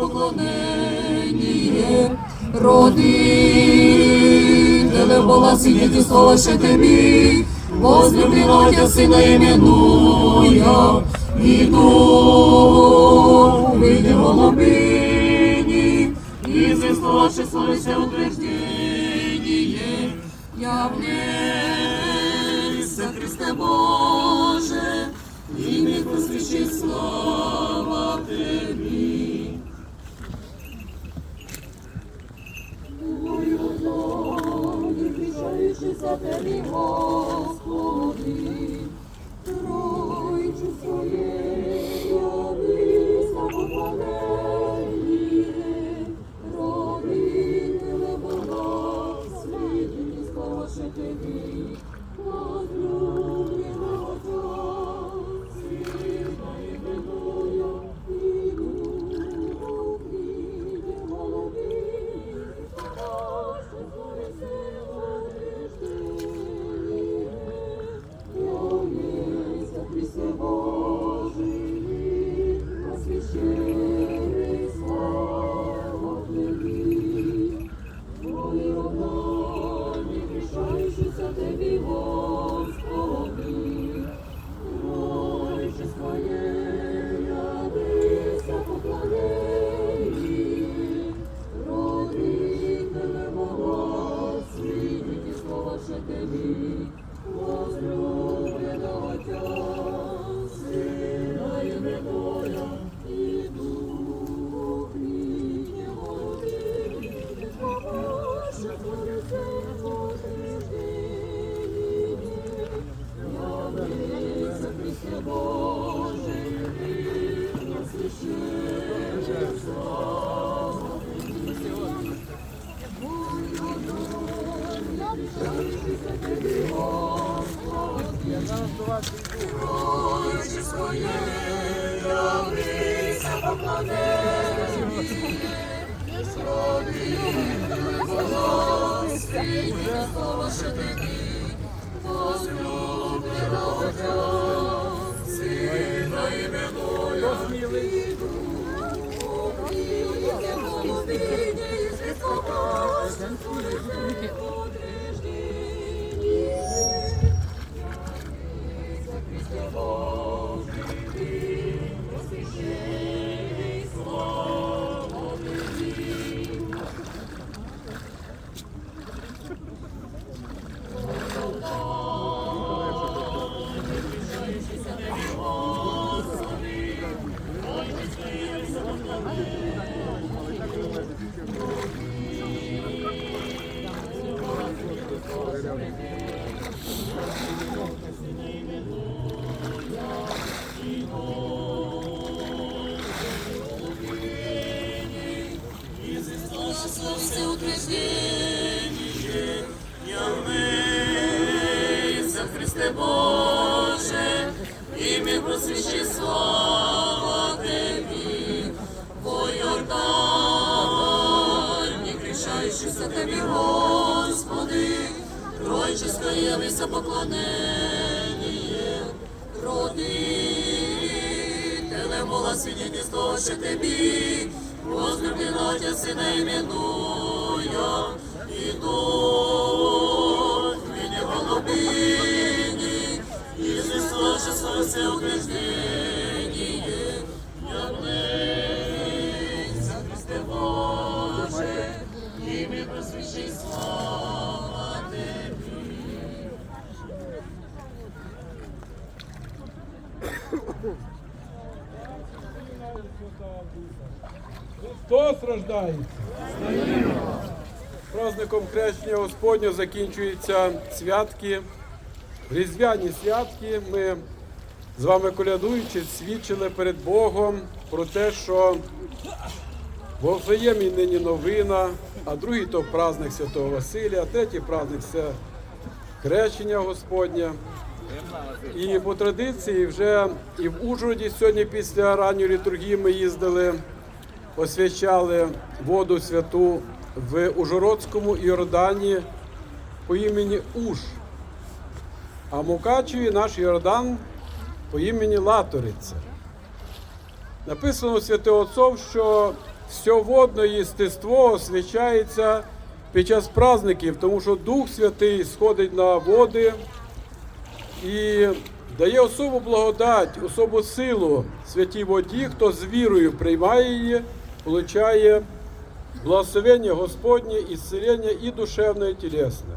поклонение, родителе Бога свидетельство ще тобі, возлюбленного Тя Сына именуя, иду, види голубині, и застувавши своє все утверждение, являйся, Христе Боже, і не просвіщи слава Тобі. За Тобі, Господи, Тройчу своєю близько поклонені, родителе Бога, світлі склавши Тобі, Тобі, своє, явися поклонені, Родителе Бога, світле слово що ти, возлюбленого Христе Боже, ім'я просвіщи слава Тобі, по Йордані, кричаючися Тобі, Господи, Тройческа явися поклонення, родителе, мола свидетельство ще Тобі, возлюбленного Тя Сина именуя, и Дух Христос рождається. Праздником Хрещення Господнього закінчуються святки, різдвяні святки. Ми з вами колядуючи, свідчили перед Богом про те, що в Вифлеємі нині новина, а другий то праздник Святого Василія, третій праздник це Хрещення Господнє. І по традиції вже і в Ужгороді сьогодні після ранньої літургії ми їздили, освячали воду святу в Ужгородському Йордані по імені Уж. А Мукачеві наш Йордан по імені Латориця. Написано у святих отців, що все водне єстество освячається під час праздників, тому що Дух Святий сходить на води і дає особу благодать, особу силу святій воді, хто з вірою приймає її, получає благословення Господнє, ісцелення і душевне, і тілесне.